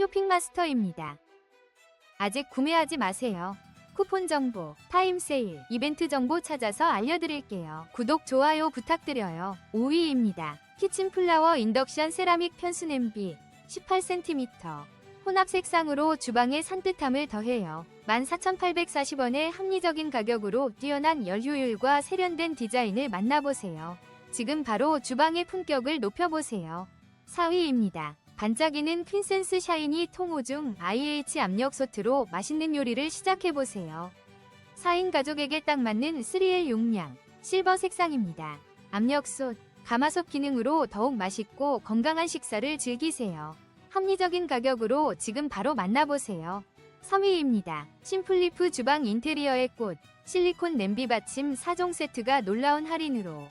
쇼핑마스터입니다. 아직 구매하지 마세요. 쿠폰 정보, 타임 세일, 이벤트 정보 찾아서 알려드릴게요. 구독, 좋아요 부탁드려요. 5위입니다. 키친 플라워 인덕션 세라믹 편수 냄비 18cm. 혼합 색상으로 주방의 산뜻함을 더해요. 14,840원의 합리적인 가격으로 뛰어난 열효율과 세련된 디자인을 만나보세요. 지금 바로 주방의 품격을 높여보세요. 4위입니다. 반짝이는 퀸센스 샤이니 통호 중 IH 압력 소트로 맛있는 요리를 시작해보세요. 4인 가족에게 딱 맞는 3L 용량, 실버 색상입니다. 압력솥, 가마솥 기능으로 더욱 맛있고 건강한 식사를 즐기세요. 합리적인 가격으로 지금 바로 만나보세요. 3위입니다. 심플리프 주방 인테리어의 꽃, 실리콘 냄비 받침 4종 세트가 놀라운 할인으로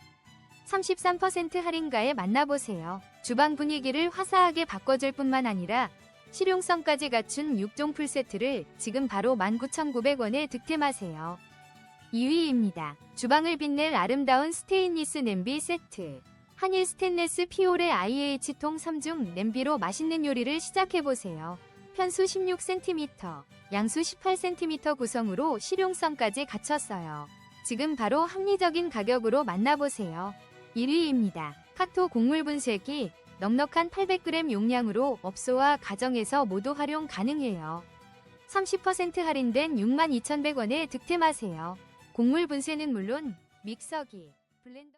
33% 할인가에 만나보세요. 주방 분위기를 화사하게 바꿔줄 뿐만 아니라 실용성까지 갖춘 6종 풀세트를 지금 바로 19,900원에 득템하세요. 2위입니다. 주방을 빛낼 아름다운 스테인리스 냄비 세트. 한일 스테인레스 피오레 IH통 3중 냄비로 맛있는 요리를 시작해보세요. 편수 16cm, 양수 18cm 구성으로 실용성까지 갖췄어요. 지금 바로 합리적인 가격으로 만나보세요. 1위입니다. 카토 곡물 분쇄기 넉넉한 800g 용량으로 업소와 가정에서 모두 활용 가능해요. 30% 할인된 62,100원에 득템하세요. 곡물 분쇄는 물론 믹서기, 블렌더